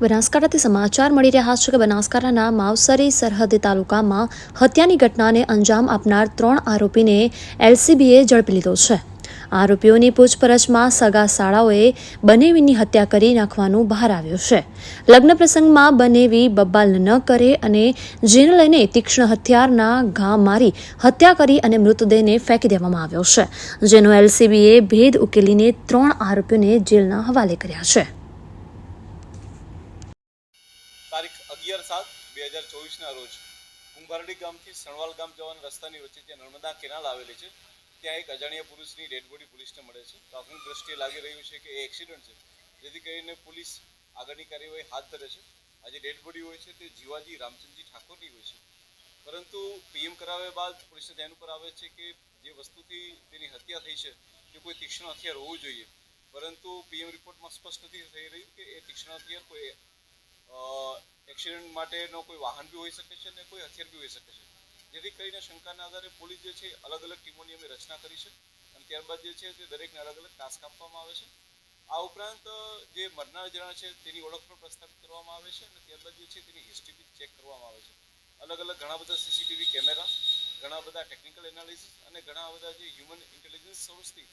બનાસકાંઠાથી સમાચાર મળી રહ્યા છે કે બનાસકાંઠાના માવસરી સરહદી તાલુકામાં હત્યાની ઘટનાને અંજામ આપનાર ત્રણ આરોપીને એલસીબીએ ઝડપી લીધો છે. આરોપીઓની પૂછપરછમાં સગા શાળાઓએ બનેવીની હત્યા કરી નાખવાનું બહાર આવ્યું છે. લગ્ન પ્રસંગમાં બનેવી બબ્બાલ ન કરે અને જેને લઈને તીક્ષ્ણ હથિયારના ઘા મારી હત્યા કરી અને મૃતદેહને ફેંકી દેવામાં આવ્યો છે, જેનો એલસીબીએ ભેદ ઉકેલીને ત્રણ આરોપીઓને જેલના હવાલે કર્યા છે. તારીખ અગિયાર સાત બે હજાર ચોવીસના રોજ કુંભારડી ગામથી સણવાલ ગામ જવાના રસ્તાની વચ્ચે ત્યાં નર્મદા કેનાલ આવેલી છે, ત્યાં એક અજાણ્યા પુરુષની ડેડ બોડી પોલીસને મળે છે. તો આપણી દ્રષ્ટિએ લાગી રહ્યું છે કે એ એક્સિડન્ટ છે. જેથી કરીને પોલીસ આગળની કાર્યવાહી હાથ ધરે છે. આજે ડેડ બોડી હોય છે તે જીવાજી રામચંદજી ઠાકોરની હોય છે. પરંતુ પીએમ કરાવ્યા બાદ પોલીસને ધ્યાન ઉપર આવે છે કે જે વસ્તુથી તેની હત્યા થઈ છે તે કોઈ તીક્ષ્ણ હથિયાર હોવું જોઈએ. પરંતુ પીએમ રિપોર્ટમાં સ્પષ્ટ નથી થઈ રહ્યું કે એ તીક્ષ્ણ હથિયાર કોઈ એક્સિડન્ટ માટેનો કોઈ વાહન બી હોઈ શકે છે અને કોઈ હથિયાર બી હોઈ શકે છે? જેથી કરીને શંકાના આધારે પોલીસ જે છે અલગ અલગ ટીમોની અમે રચના કરી છે અને ત્યારબાદ જે છે, તે દરેકને અલગ અલગ ટાસ્ક આપવામાં આવે છે. આ ઉપરાંત જે મરનાર જણા છે, તેની ઓળખ પણ પ્રસ્થાપિત કરવામાં આવે છે અને ત્યારબાદ જે છે, તેની હિસ્ટ્રી બી ચેક કરવામાં આવે છે. અલગ અલગ ઘણા બધા સીસીટીવી કેમેરા ઘણા બધા ટેકનિકલ એનાલિસિસ અને ઘણા બધા જે હ્યુમન ઇન્ટેલિજન્સ સોર્સથી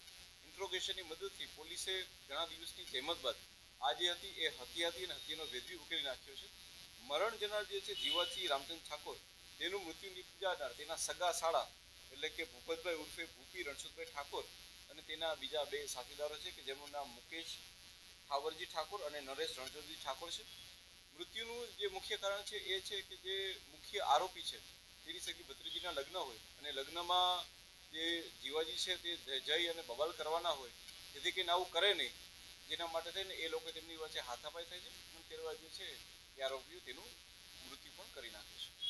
ઇન્ટ્રોગેશનની મદદથી પોલીસે ઘણા દિવસની જહેમત બાદ આ જે હતી, એ હત્યા હતી અને હત્યાનો બી ઉકેલી નાખ્યો છે. મરણ જનાર જે છે, જીવાજી રામચંદ ઠાકોર, તેનું મૃત્યુ નિપજાનાર તેના સગા શાળા એટલે કે ભૂપતભાઈ ઉર્ફે ભૂપી રણછોદભાઈ ઠાકોર અને તેના બીજા બે સાથીદારો છે, કે જેમનું નામ મુકેશ ઠાવરજી ઠાકોર અને નરેશ રણછોદજી ઠાકોર છે. મૃત્યુનું જે મુખ્ય કારણ છે, એ છે કે જે મુખ્ય આરોપી છે, તેની સગી ભત્રીજીના લગ્ન હોય અને લગ્નમાં જે જીવાજી છે, તે જઈ અને બબાલ કરવાના હોય જેથી કરીને આવું કરે નહીં. જેના માટે થઈને એ લોકો તેમની વચ્ચે હાથાપાઈ થાય છે. અને ત્યારબાદ જે છે આરોપીઓ તેનું મૃત્યુ પણ કરી નાખે છે.